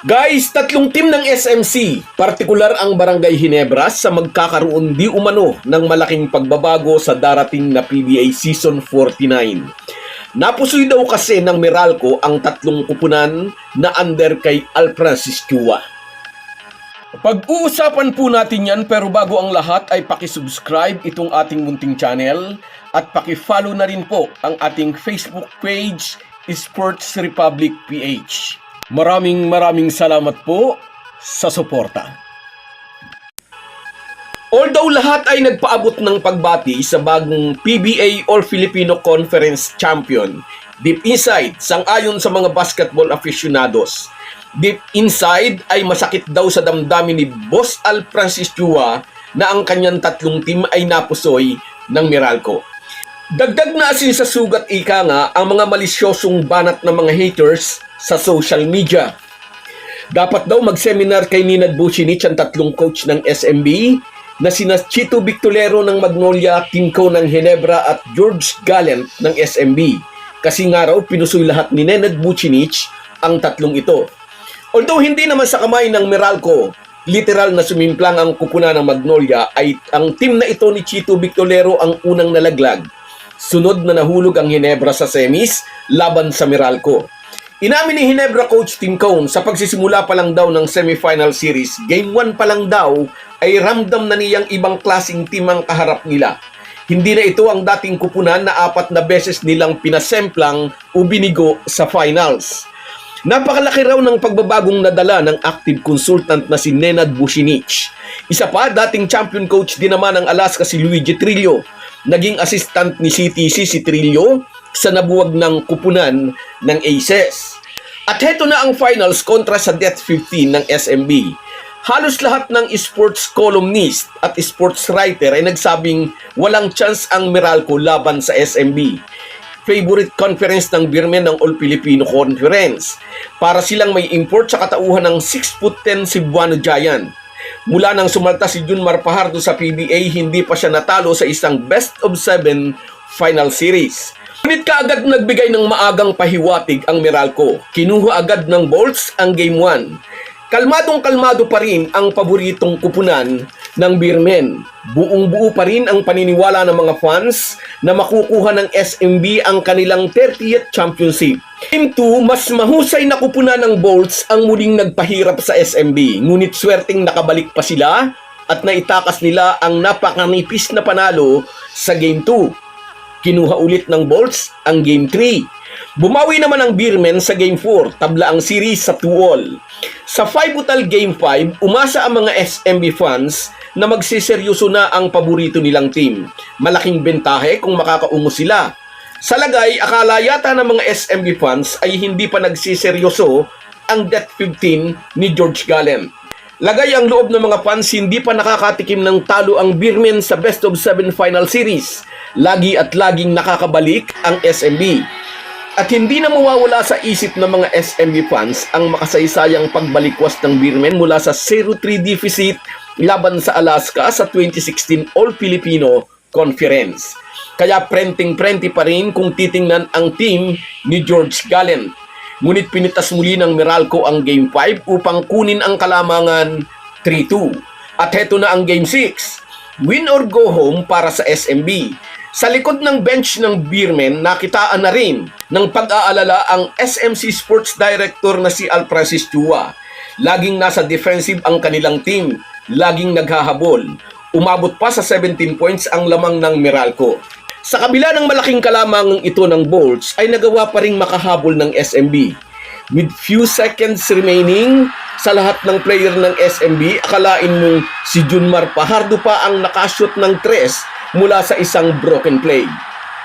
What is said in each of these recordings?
Guys, tatlong team ng SMC, partikular ang Barangay Hinebra sa magkakaroon di umano ng malaking pagbabago sa darating na PBA Season 49. Napusoy daw kasi ng Meralco ang tatlong kupunan na under kay Al Francis Chua. Pag-uusapan po natin yan pero bago ang lahat ay pakisubscribe itong ating munting channel at pakifollow na rin po ang ating Facebook page Sports Republic PH. Maraming maraming salamat po sa suporta. Although lahat ay nagpaabot ng pagbati sa bagong PBA All-Filipino Conference Champion, deep inside, sang-ayon sa mga basketball aficionados, deep inside ay masakit daw sa damdamin ni Boss Al Francis Chua na ang kanyang tatlong team ay napusoy ng Meralco. Dagdag na asin sa sugat ika nga ang mga malisyosong banat ng mga haters sa social media. Dapat daw mag-seminar kay Ninad Bucinich ang tatlong coach ng SMB na sina Chito Victolero ng Magnolia, Timco ng Hinebra at George Gallant ng SMB. Kasi nga raw pinusoy lahat ni Nenad Bucinich ang tatlong ito. Although hindi naman sa kamay ng Meralco, literal na sumimplang ang kupuna ng Magnolia ay ang team na ito ni Chito Victolero ang unang nalaglag. Sunod na nahulog ang Hinebra sa semis laban sa Meralco. Inamin ni Hinebra coach Tim Cone sa pagsisimula pa lang daw ng semifinal series, game 1 pa lang daw ay ramdam na niyang ibang klasing team ang kaharap nila. Hindi na ito ang dating kupunan na apat na beses nilang pinasemplang o binigo sa finals. Napakalaki raw ng pagbabagong nadala ng active consultant na si Nenad Bucinich. Isa pa, dating champion coach din naman ng Alaska si Luigi Trillo. Naging assistant ni CTC si Trillo sa nabuwag ng kupunan ng Aces. At heto na ang finals kontra sa Death 15 ng SMB. Halos lahat ng sports columnist at sports writer ay nagsabing walang chance ang Meralco laban sa SMB favorite conference ng Birmen ng All Filipino Conference para silang may import sa katauhan ng 6'10 Cebuano Giant. Mula nang sumalta si Junmar Pajardo sa PBA, hindi pa siya natalo sa isang best of 7 final series. Ngunit kaagad nagbigay ng maagang pahiwatig ang Meralco. Kinuha agad ng Bolts ang Game 1. Kalmadong kalmado pa rin ang paboritong kupunan ng Birmen. Buong buo pa rin ang paniniwala ng mga fans na makukuha ng SMB ang kanilang 30th championship. Game 2, mas mahusay na kupunan ng Bolts ang muling nagpahirap sa SMB. Ngunit swerteng nakabalik pa sila at naitakas nila ang napakanipis na panalo sa Game 2. Kinuha ulit ng Bolts ang Game 3. Bumawi naman ang Beermen sa Game 4, tabla ang series sa 2-all. Sa 5 utal Game 5, umasa ang mga SMB fans na magsiseryoso na ang paborito nilang team. Malaking bentahe kung makakaungo sila. Sa lagay, akala yata ng mga SMB fans ay hindi pa nagsiseryoso ang Death 15 ni George Gallen. Lagay ang loob ng mga fans hindi pa nakakatikim ng talo ang Beermen sa best of 7 final series. Lagi at laging nakakabalik ang SMB. At hindi na mawawala sa isip ng mga SMB fans ang makasaysayang pagbalikwas ng Beermen mula sa 0-3 deficit laban sa Alaska sa 2016 All-Filipino Conference. Kaya prenting-prenti pa rin kung titingnan ang team ni George Gallen. Ngunit pinitas muli ng Meralco ang Game 5 upang kunin ang kalamangan 3-2. At heto na ang Game 6. Win or go home para sa SMB. Sa likod ng bench ng Beermen, nakitaan na rin ng pag-aalala ang SMC Sports Director na si Al Francis Chua. Laging nasa defensive ang kanilang team, laging naghahabol. Umabot pa sa 17 points ang lamang ng Meralco. Sa kabila ng malaking kalamangang ito ng Bolts, ay nagawa pa rin makahabol ng SMB. With few seconds remaining, sa lahat ng player ng SMB, akalain mong si Junmar Pajardo pa ang nakashoot ng tres mula sa isang broken play.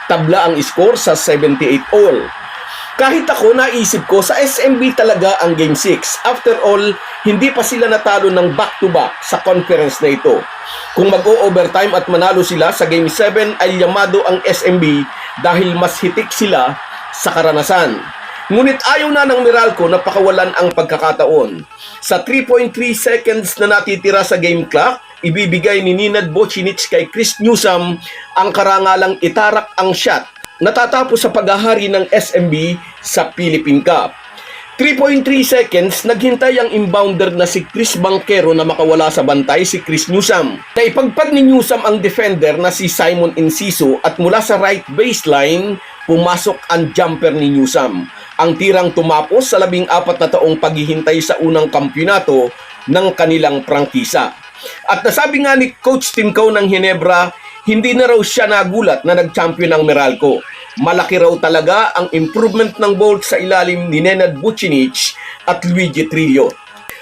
Tabla ang score sa 78 all. Kahit ako naisip ko sa SMB talaga ang Game 6. After all, hindi pa sila natalo ng back-to-back sa conference na ito. Kung mag-o-overtime at manalo sila sa Game 7 ay yamado ang SMB dahil mas hitik sila sa karanasan. Ngunit ayaw na ng Meralco na pakawalan ang pagkakataon. Sa 3.3 seconds na natitira sa game clock, ibibigay ni Ninad Bocinic kay Chris Newsom ang karangalang itarak ang shot natatapos sa paghahari ng SMB sa Philippine Cup. 3.3 seconds, naghintay ang inbounder na si Chris Banquero na makawala sa bantay si Chris Newsam. Naipagpag ni Newsam ang defender na si Simon Enciso at mula sa right baseline, pumasok ang jumper ni Newsam. Ang tirang tumapos sa labing apat na taong paghihintay sa unang kampyonato ng kanilang prangkisa. At nasabi nga ni Coach Timko ng Hinebra, hindi na raw siya nagulat na nag-champion ng Meralco. Malaki raw talaga ang improvement ng Bolt sa ilalim ni Nenad Vucinic at Luigi Trillo.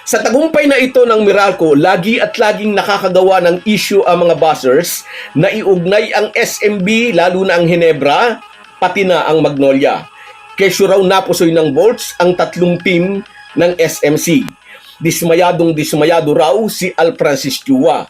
Sa tagumpay na ito ng Meralco, lagi at laging nakakagawa ng issue ang mga buzzers na iugnay ang SMB lalo na ang Hinebra, pati na ang Magnolia. Kesyo raw napusoy ng Bolts ang tatlong team ng SMC. Dismayadong dismayado raw si Al Francis Chua.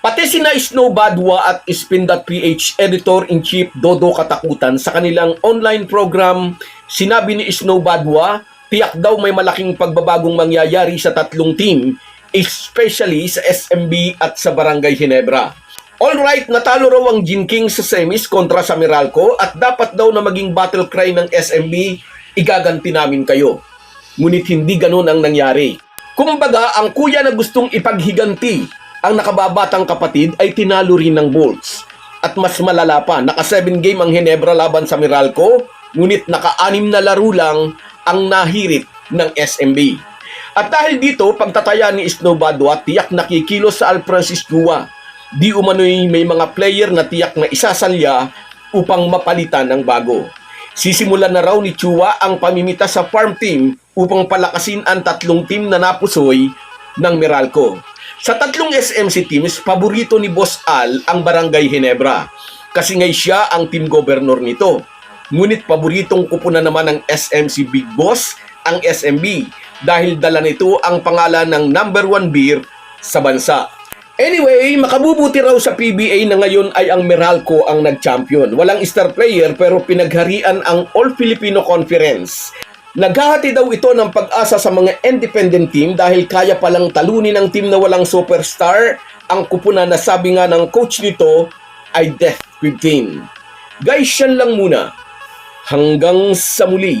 Pati sina Snow Badwa at Spin.ph Editor-in-Chief Dodo Katakutan sa kanilang online program, sinabi ni Snow Badwa, tiyak daw may malaking pagbabagong mangyayari sa tatlong team, especially sa SMB at sa Barangay Ginebra. Alright, natalo raw ang Gin King sa semis kontra sa Meralco at dapat daw na maging battle cry ng SMB, igaganti namin kayo. Ngunit hindi ganun ang nangyari. Kumbaga, ang kuya na gustong ipaghiganti ang nakababatang kapatid ay tinalo rin ng Bolts. At mas malala pa, naka 7 game ang Hinebra laban sa Meralco, ngunit naka-anim na laro lang ang nahirit ng SMB. At dahil dito, pagtataya ni Snow Badwa, tiyak nakikilos sa Al Francis Chua. Di umano'y may mga player na tiyak na isasalya upang mapalitan ng bago. Sisimulan na raw ni Chua ang pamimita sa farm team upang palakasin ang tatlong team na napusoy ng Meralco. Sa tatlong SMC teams, paborito ni Boss Al ang Barangay Ginebra kasi ngay siya ang team governor nito. Ngunit paboritong kupunan naman ng SMC Big Boss ang SMB dahil dala nito ang pangalan ng number one beer sa bansa. Anyway, makabubuti raw sa PBA na ngayon ay ang Meralco ang nag-champion. Walang star player pero pinagharian ang All-Filipino Conference. Naghahati daw ito ng pag-asa sa mga independent team dahil kaya palang talunin ng team na walang superstar ang kupunan na sabi nga ng coach nito ay Death 15. Guys, yan lang muna. Hanggang sa muli.